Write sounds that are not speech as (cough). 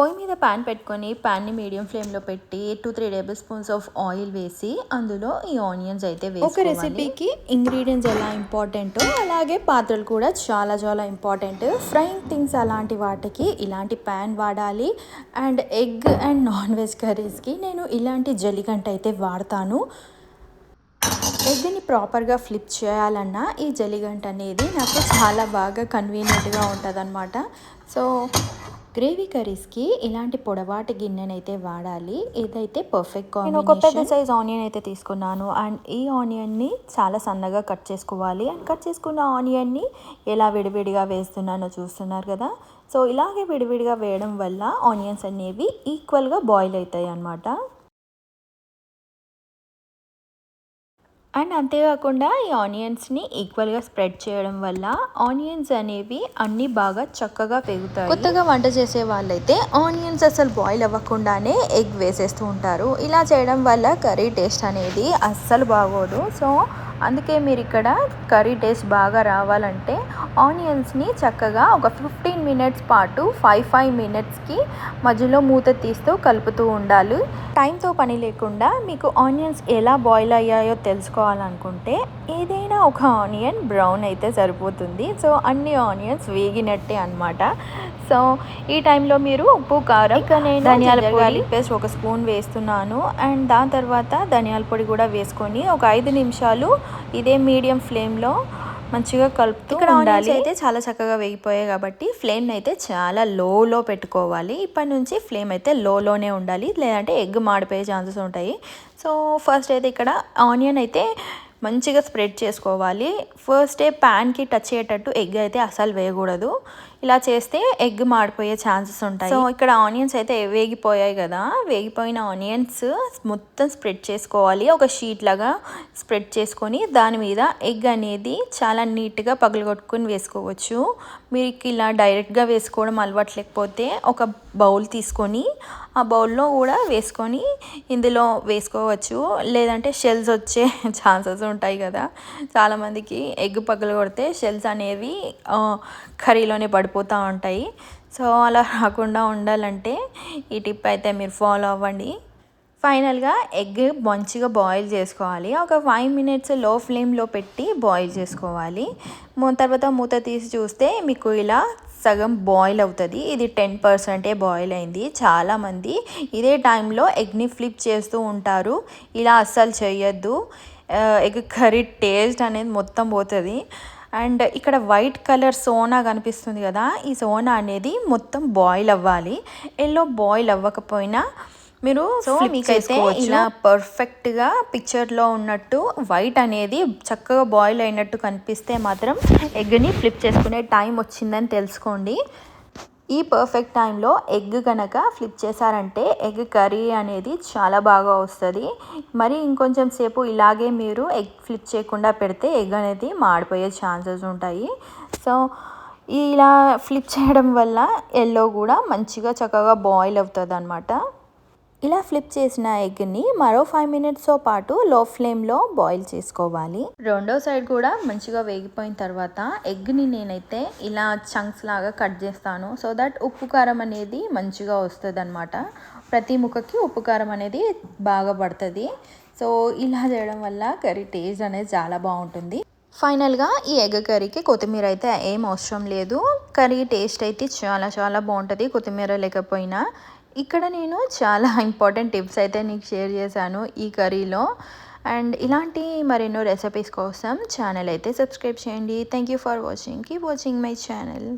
పొయ్యి మీద ప్యాన్ పెట్టుకొని ప్యాన్ని మీడియం ఫ్లేమ్లో పెట్టి two three tablespoons of oil వేసి అందులో ఈ ఆనియన్స్ అయితే ఒక రెసిపీకి ఇంగ్రీడియంట్స్ ఎలా ఇంపార్టెంటో అలాగే పాత్రలు కూడా చాలా చాలా ఇంపార్టెంట్ ఫ్రైయింగ్ థింగ్స్ అలాంటి వాటికి ఇలాంటి ప్యాన్ వాడాలి. And egg and non veg కర్రీస్కి నేను ఇలాంటి జలిగంట అయితే వాడతాను. ఎగ్ని ప్రాపర్గా ఫ్లిప్ చేయాలన్నా ఈ జలిగంట అనేది నాకు చాలా బాగా కన్వీనియంట్గా ఉంటుంది సో గ్రేవీ కర్రీస్కి ఇలాంటి పొడవాటి గిన్నెనైతే వాడాలి. ఇదైతే పర్ఫెక్ట్ నేను ఒక పెద్ద సైజ్ ఆనియన్ అయితే తీసుకున్నాను. అండ్ ఈ ఆనియన్ని చాలా సన్నగా కట్ చేసుకోవాలి. అండ్ కట్ చేసుకున్న ఆనియన్ని ఎలా విడివిడిగా వేస్తున్నానో చూస్తున్నారు కదా? సో ఇలాగే విడివిడిగా వేయడం వల్ల ఆనియన్స్ అనేవి ఈక్వల్గా బాయిల్ అవుతాయి అన్నమాట అండ్ అంతేకాకుండా ఈ ఆనియన్స్ని ఈక్వల్గా స్ప్రెడ్ చేయడం వల్ల ఆనియన్స్ అనేవి అన్నీ బాగా చక్కగా పెరుగుతాయి కొత్తగా వంట చేసే వాళ్ళైతే ఆనియన్స్ అసలు బాయిల్ అవ్వకుండానే ఎగ్ వేసేస్తూ ఉంటారు. ఇలా చేయడం వల్ల కర్రీ టేస్ట్ అనేది అస్సలు బాగోదు. సో అందుకే మీరు ఇక్కడ కర్రీ టేస్ట్ బాగా రావాలంటే ఆనియన్స్ని చక్కగా ఒక ఫిఫ్టీన్ మినిట్స్ పాటు ఫైవ్ ఫైవ్ మినిట్స్కి మధ్యలో మూత తీస్తూ కలుపుతూ ఉండాలి. టైంతో పని లేకుండా మీకు ఆనియన్స్ ఎలా బాయిల్ అయ్యాయో తెలుసుకోవాలనుకుంటే ఏదైనా ఒక ఆనియన్ బ్రౌన్ అయితే సరిపోతుంది. సో అన్ని ఆనియన్స్ వేగినట్టే అనమాట సో ఈ టైంలో మీరు ఉప్పు కారం ధనియాల పొడి పేస్ట్ ఒక స్పూన్ వేస్తున్నాను. అండ్ దాని తర్వాత ధనియాల పొడి కూడా వేసుకొని ఒక ఐదు నిమిషాలు ఇదే మీడియం ఫ్లేమ్లో మంచిగా కలుపుతూ ఇక్కడ ఉండాలి. అయితే చాలా చక్కగా వేగిపోయాయి కాబట్టి ఫ్లేమ్ అయితే చాలా లోలో పెట్టుకోవాలి. ఇప్పటి నుంచి ఫ్లేమ్ అయితే లోలోనే ఉండాలి. లేదంటే ఎగ్ మాడిపోయే ఛాన్సెస్ ఉంటాయి. సో ఫస్ట్ అయితే ఇక్కడ ఆనియన్ అయితే మంచిగా స్ప్రెడ్ చేసుకోవాలి. ఫస్ట్ ప్యాన్కి టచ్ అయ్యేటట్టు ఎగ్ అయితే అసలు వేయకూడదు. ఇలా చేస్తే ఎగ్ మాడిపోయే ఛాన్సెస్ ఉంటాయి. సో ఇక్కడ ఆనియన్స్ అయితే వేగిపోయాయి కదా. వేగిపోయిన ఆనియన్స్ మొత్తం స్ప్రెడ్ చేసుకోవాలి. ఒక షీట్ లాగా స్ప్రెడ్ చేసుకొని దాని మీద ఎగ్ అనేది చాలా నీట్గా పగలగొట్టుకుని వేసుకోవచ్చు. మీరు ఇలా డైరెక్ట్గా వేసుకోవడం అలవాటు లేకపోతే ఒక బౌల్ తీసుకొని ఆ బౌల్లో కూడా వేసుకొని ఇందులో వేసుకోవచ్చు. లేదంటే షెల్స్ వచ్చే (laughs) ఛాన్సెస్ ఉంటాయి కదా. చాలామందికి ఎగ్ పగలు కొడితే షెల్స్ అనేవి కర్రీలోనే పడిపోతూ ఉంటాయి. సో అలా రాకుండా ఉండాలంటే ఈ టిప్ అయితే మీరు ఫాలో అవ్వండి. ఫైనల్గా ఎగ్ మంచిగా బాయిల్ చేసుకోవాలి. ఒక ఫైవ్ మినిట్స్లో ఫ్లేమ్లో పెట్టి బాయిల్ చేసుకోవాలి. తర్వాత మూత తీసి చూస్తే మీకు ఇలా సగం బాయిల్ అవుతుంది. ఇది టెన్ పర్సెంటే బాయిల్ అయింది. చాలామంది ఇదే టైంలో ఎగ్ని ఫ్లిప్ చేస్తూ ఉంటారు. ఇలా అస్సలు చేయొద్దు ఎగ్ కర్రీ టేస్ట్ అనేది మొత్తం పోతుంది. అండ్ ఇక్కడ వైట్ కలర్ సోనా కనిపిస్తుంది కదా ఈ సోనా అనేది మొత్తం బాయిల్ అవ్వాలి. ఎల్లో బాయిల్ అవ్వకపోయినా మీరు సో మీకైతే ఇలా పర్ఫెక్ట్గా పిక్చర్లో ఉన్నట్టు వైట్ అనేది చక్కగా బాయిల్ అయినట్టు కనిపిస్తే మాత్రం ఎగ్ని ఫ్లిప్ చేసుకునే టైం వచ్చిందని తెలుసుకోండి. ఈ పర్ఫెక్ట్ టైంలో ఎగ్ కనుక ఫ్లిప్ చేశారంటే ఎగ్ కర్రీ అనేది చాలా బాగా వస్తుంది. మరి ఇంకొంచెం సేపు ఇలాగే మీరు ఎగ్ ఫ్లిప్ చేయకుండా పెడితే ఎగ్ అనేది మాడిపోయే ఛాన్సెస్ ఉంటాయి. సో ఇలా ఫ్లిప్ చేయడం వల్ల ఎల్లో కూడా మంచిగా చక్కగా బాయిల్ అవుతుంది అనమాట ఇలా ఫ్లిప్ చేసిన ఎగ్ని మరో ఫైవ్ మినిట్స్తో పాటు లో ఫ్లేమ్లో బాయిల్ చేసుకోవాలి. రెండో సైడ్ కూడా మంచిగా వేగిపోయిన తర్వాత ఎగ్ని నేనైతే ఇలా చంక్స్ లాగా కట్ చేస్తాను. సో దట్ ఉప్పు కారం అనేది మంచిగా వస్తుంది అనమాట ప్రతి ముక్కకి ఉప్పు కారం అనేది బాగా పడుతుంది. సో ఇలా చేయడం వల్ల కర్రీ టేస్ట్ అనేది చాలా బాగుంటుంది. ఫైనల్గా ఈ ఎగ్ కర్రీకి కొత్తిమీర అయితే ఏం అవసరం లేదు. కర్రీ టేస్ట్ అయితే చాలా చాలా బాగుంటుంది. కొత్తిమీర లేకపోయినా ఇక్కడ నేను చాలా (laughs) ఇంపార్టెంట్ టిప్స్ అయితే నీకు షేర్ చేశాను ఈ కర్రీలో అండ్ ఇలాంటి మరెన్నో రెసిపీస్ కోసం ఛానల్ అయితే సబ్స్క్రైబ్ చేయండి. Thank you for watching keep watching my channel